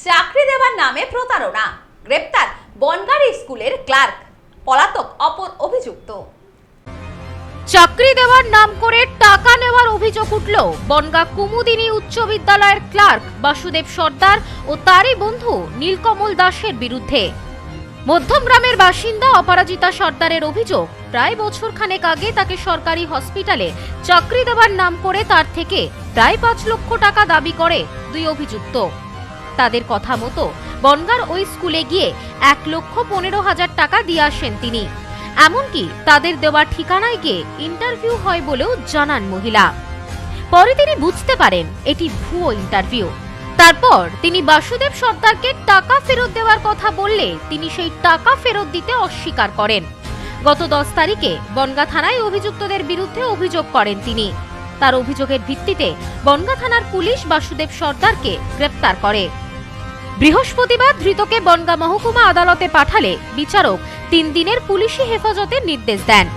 চাকরি দেওয়ার নামে প্রতারণা। গ্রেপ্তার বনগাড়ি স্কুলের ক্লার্ক, পলাতক অপর অভিযুক্ত। চাকরি দেওয়ার নাম করে টাকা নেওয়ার অভিযোগ উঠল বনগা কুমুদিনী উচ্চ বিদ্যালয়ের ক্লার্ক বাসুদেব সর্দার ও তারই বন্ধু নীলকমল দাসের বিরুদ্ধে। মধ্যমগ্রামের বাসিন্দা অপরাজিতা সর্দারের অভিযোগ, প্রায় বছর খানেক আগে তাকে সরকারি হসপিটালে চাকরি দেওয়ার নাম করে তার থেকে প্রায় পাঁচ লক্ষ টাকা দাবি করে দুই অভিযুক্ত। তাদের কথা মতো বনগার ওই স্কুলে গিয়ে এক লক্ষ পনেরো হাজার টাকা দিয়ে আসেন তিনি। এমনকি তাদের দেওয়া ঠিকানায় গিয়ে ইন্টারভিউ হয় বলেও জানান মহিলা। পরে তিনি বুঝতে পারেন এটি ভুয়ো ইন্টারভিউ। তারপর তিনি বাসুদেব সর্দারকে টাকা ফেরত দেওয়ার কথা বললে তিনি সেই টাকা ফেরত দিতে অস্বীকার করেন। গত দশ তারিখে বনগা থানায় অভিযুক্তদের বিরুদ্ধে অভিযোগ করেন তিনি। তার অভিযোগের ভিত্তিতে বনগা থানার পুলিশ বাসুদেব সর্দারকে গ্রেপ্তার করে। বৃহস্পতিবার ধৃতকে বনগা মহকুমা আদালতে পাঠালে বিচারক তিন দিনের পুলিশি হেফাজতের নির্দেশ দেন।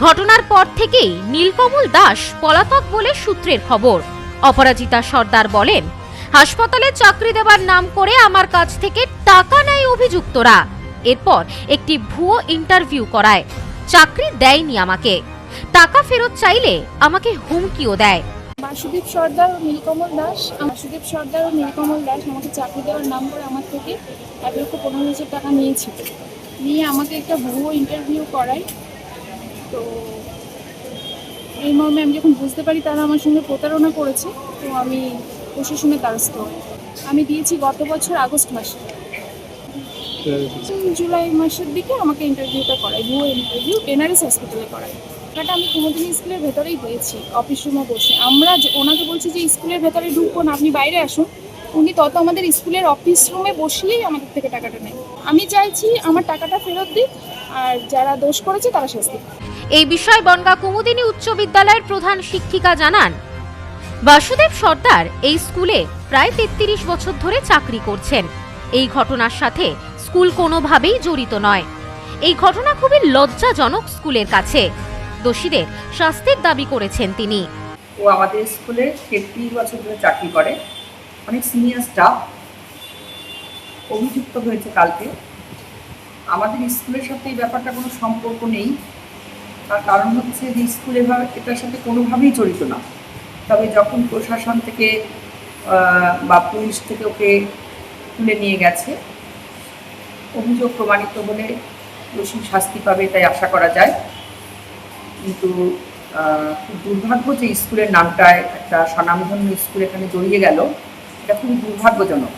ঘটনার পর থেকেই নীলকমল দাস পলাতক বলে সূত্রের খবর। অপরাজিতা সর্দার বলেন, হাসপাতালে চাকরি দেওয়ার নাম করে আমার কাছ থেকে টাকা নেয় অভিযুক্তরা। এরপর একটি ভুয়ো ইন্টারভিউ করায়। চাকরি দেয়নি আমাকে। টাকা ফেরত চাইলে আমাকে হুমকিও দেয়। বাসুদীপ সর্দার ও নীলকমল দাস। বাসুদীপ সর্দার ও নীলকমল দাস আমাকে চাকরি দেওয়ার নাম করে আমার থেকে এক লক্ষ পনেরো হাজার টাকা নিয়েছিল। নিয়ে আমাকে একটা ভুয়ো ইন্টারভিউ করায়। তো এই মর্মে আমি যখন বুঝতে পারি তারা আমার সঙ্গে প্রতারণা করেছে তো আমি প্রশাসনের দ্বারস্থ হই। আমি দিয়েছি গত বছর আগস্ট মাসে। জুলাই মাসের দিকে আমাকে ইন্টারভিউটা করায় ভুয়ো ইন্টারভিউ এনআরএস হসপিটালে করায়। টাকাটা আমি কুমুদিনী স্কুলের ভেতরেই দিয়েছি অফিস রুমে বসে। আমরা ওনাকে বলছি যে, স্কুলের ভেতরে ঢুকবো না, আপনি বাইরে আসুন। উনি তত আমাদের স্কুলের অফিস রুমে বসিয়েই আমাদের থেকে টাকাটা নেয়। আমি চাইছি আমার টাকাটা ফেরত দিক, আর যারা দোষ করেছে তারা শাস্তি। এই বিষয়ে বনগা কুমুদিনী উচ্চ বিদ্যালয়ের প্রধান শিক্ষিকা জানান, বাসুদেব সর্দার এই স্কুলে প্রায় তেত্রিশ বছর ধরে চাকরি করছেন। এই ঘটনার সাথে স্কুল কোনোভাবেই জড়িত নয়। এই ঘটনা খুবই লজ্জাজনক স্কুলের কাছে। দোষীদের শাস্তির দাবি করেছেন তিনি। ও আমাদের স্কুলে তেত্রিশ বছর ধরে চাকরি করে। অনেক সিনিয়র স্টাফ অভিযুক্ত হয়েছে কালকে। আমাদের স্কুলের সাথে এই ব্যাপারটা কোনো সম্পর্ক নেই। তার কারণ হচ্ছে যে স্কুল এভাবে এটার সাথে কোনোভাবেই জড়িত না। তবে যখন প্রশাসন থেকে বা পুলিশ থেকে ওকে তুলে নিয়ে গেছে, অভিযোগ প্রমাণিত হলে দোষী শাস্তি পাবে তাই আশা করা যায়। কিন্তু খুব দুর্ভাগ্য যে স্কুলের নামটায় একটা স্বনামধন্য স্কুল এখানে জড়িয়ে গেল। এটা খুবই দুর্ভাগ্যজনক।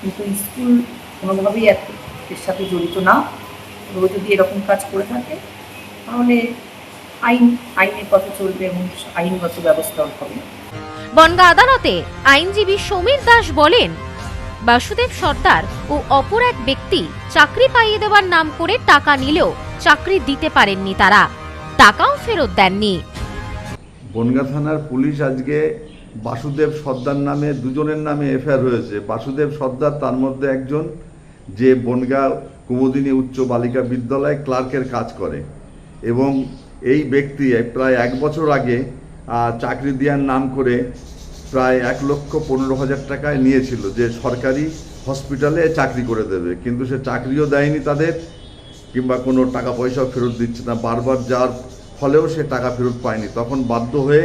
কিন্তু স্কুল কোনোভাবেই এর সাথে জড়িত না। ও যদি এরকম কাজ করে থাকে, তাহলে আইন, আইনের পথে চলবে এবং আইনগত ব্যবস্থা হবে বনগা আদালতে আইনজীবী সমীর দাস বলেন, বাসুদেব সর্দার ও অপর এক ব্যক্তি চাকরি পাইয়ে দেওয়ার নাম করে টাকা নিলেও চাকরি দিতে পারেননি তারা। টাকাও ফেরত দেননি। বনগা থানার পুলিশ আজকে বাসুদেব সর্দার নামে দুজনের নামে এফআইআর হয়েছে। বাসুদেব সর্দার, তার মধ্যে একজন যে বনগা কুমুদিনী উচ্চ বালিকা বিদ্যালয়ে ক্লার্কের কাজ করে। এবং এই ব্যক্তি প্রায় এক বছর আগে চাকরি দেওয়ার নাম করে প্রায় এক লক্ষ পনেরো হাজার টাকায় নিয়েছিল যে সরকারি হসপিটালে চাকরি করে দেবে। কিন্তু সে চাকরিও দেয়নি তাদের, কিংবা কোনো টাকা পয়সাও ফেরত দিচ্ছে না। বারবার যাওয়ার ফলেও সে টাকা ফেরত পায়নি। তখন বাধ্য হয়ে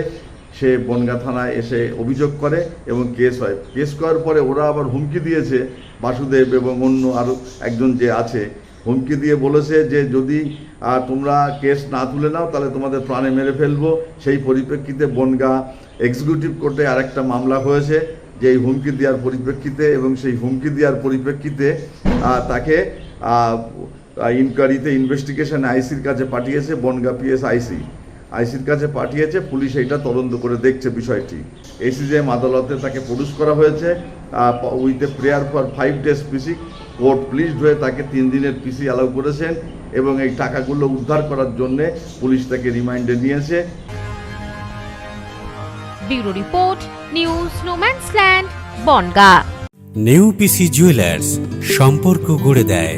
সে বনগা থানায় এসে অভিযোগ করে এবং কেস হয়। কেস করার পরে ওরা আবার হুমকি দিয়েছে বাসুদেব এবং অন্য আরও একজন যে আছে। হুমকি দিয়ে বলেছে যে, যদি তোমরা কেস না তুলে নাও, তাহলে তোমাদের প্রাণে মেরে ফেলব। সেই পরিপ্রেক্ষিতে বনগা এক্সিকিউটিভ কোর্টে আরেকটা মামলা হয়েছে, যে এই হুমকি দেওয়ার পরিপ্রেক্ষিতে এবং সেই হুমকি দেওয়ার পরিপ্রেক্ষিতে তাকে ইনকোয়ারিতে ইনভেস্টিগেশন আইসির কাছে পাঠিয়েছে বনগা পিএস আইসি। আইসির কাছে পাঠিয়েছে পুলিশ এইটা তদন্ত করে দেখছে বিষয়টি। এসিজেএম আদালতে তাকে প্রডিউস করা হয়েছে with a prayer for five days PC court pleased হয়ে তাকে তিন দিনের পিসি অ্যালাউ করেছেন এবং এই টাকাগুলো উদ্ধার করার জন্যে পুলিশ তাকে রিমাইন্ডে নিয়েছে। Bureau report news no man's land Bongaon. New PC jewellers সম্পর্ক গড়ে দেয়।